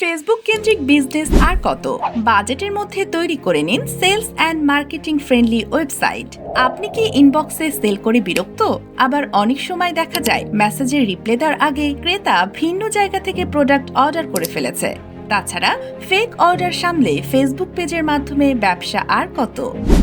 Facebook কেন্দ্রিক business আর কত? বাজেটের মধ্যে তৈরি করে নিন sales and marketing friendly website আপনি কি ইনবক্সে সেল করে বিরক্ত? আবার অনেক সময় দেখা যায় মেসেজের রিপ্লাই দেওয়ার আগে ক্রেতা ভিন্ন জায়গা থেকে প্রোডাক্ট অর্ডার করে ফেলেছে। তাছাড়া ফেক অর্ডার সামলে ফেসবুক পেজের মাধ্যমে ব্যবসা আর কত?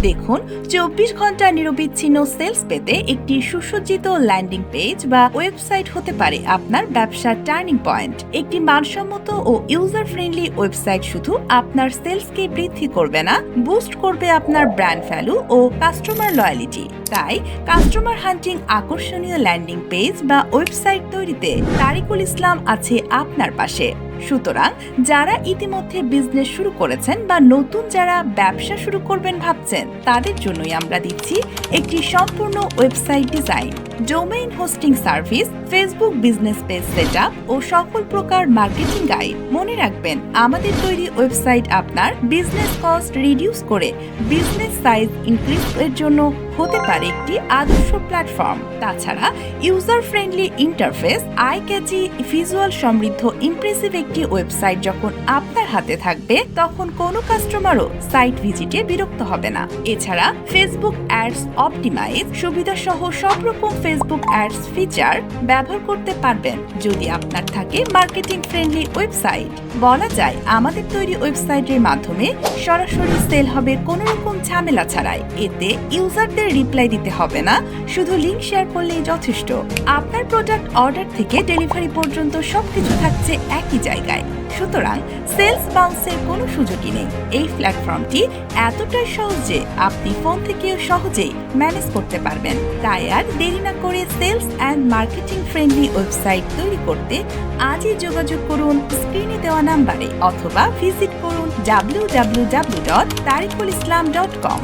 দেখুন, চব্বিশ ঘণ্টা নিরবিচ্ছিন্ন সেলস পেতে একটি সুসজ্জিত ল্যান্ডিং পেজ বা ওয়েবসাইট হতে পারে আপনার ব্যবসার টার্নিং পয়েন্ট একটি মানসম্মত ও ইউজার ফ্রেন্ডলি ওয়েবসাইট শুধু আপনার সেলসকে বৃদ্ধি করবে না বুস্ট করবে আপনার ব্র্যান্ড ভ্যালু ও কাস্টমার লয়ালিটি তাই কাস্টমার হান্টিং আকর্ষণীয় ল্যান্ডিং পেজ বা ওয়েবসাইট তৈরিতে তারিকুল ইসলাম আছে আপনার পাশে। সুতরাং যারা ইতিমধ্যে বিজনেস শুরু করেছেন বা নতুন যারা ব্যবসা শুরু করবেন ভাবছেন, তাদের জন্যই আমরা দিচ্ছি একটি সম্পূর্ণ website design domain hosting service Facebook business page set ও সকল প্রকার মার্কেটিং গাইড মনে রাখবেন, আমাদের তৈরি ওয়েবসাইট আপনার বিজনেস কস্ট রিডিউস করে বিজনেস সাইজ ইনক্রিজ এর জন্য হতে পারে একটি আদর্শ প্ল্যাটফর্ম তাছাড়া user friendly interface eye catchy visual সমৃদ্ধ ইমপ্রেসিভ একটি ওয়েবসাইট যখন আপনার হাতে থাকবে, তখন কোনো কাস্টমারও সাইট ভিজিটে বিরক্ত হবে না। এছাড়া ফেসবুক অ্যাডস অপটিমাইজ সুবিধা সহ সব রকম ফেসবুক অ্যাডস ফিচার ব্যবহার করতে পারবেন। যদি আপনার থাকে মার্কেটিং ফ্রেন্ডলি ওয়েবসাইট বলা যায় আমাদের তৈরি ওয়েবসাইটের মাধ্যমে সরাসরি সেল হবে কোনো রকম ঝামেলা ছাড়াই। এতে ইউজারদের রিপ্লাই দিতে হবে না, শুধু লিঙ্ক শেয়ার করলেই যথেষ্ট। আপনার প্রোডাক্ট অর্ডার থেকে ডেলিভারি পর্যন্ত সবকিছু থাকছে একই জায়গায়। সুতরাং সেলস বাউন্সের কোনো সুযোগই নেই। এই প্ল্যাটফর্মটি এতটাই সহজ যে আপনি ফোন থেকেও সহজেই ম্যানেজ করতে পারবেন। তাই আর দেরি না করে sales and marketing friendly website তৈরি করতে আজই যোগাযোগ করুন স্ক্রিনে দেওয়া নাম্বারে অথবা ভিজিট করুন W W W dot Tarikul Islam dot com.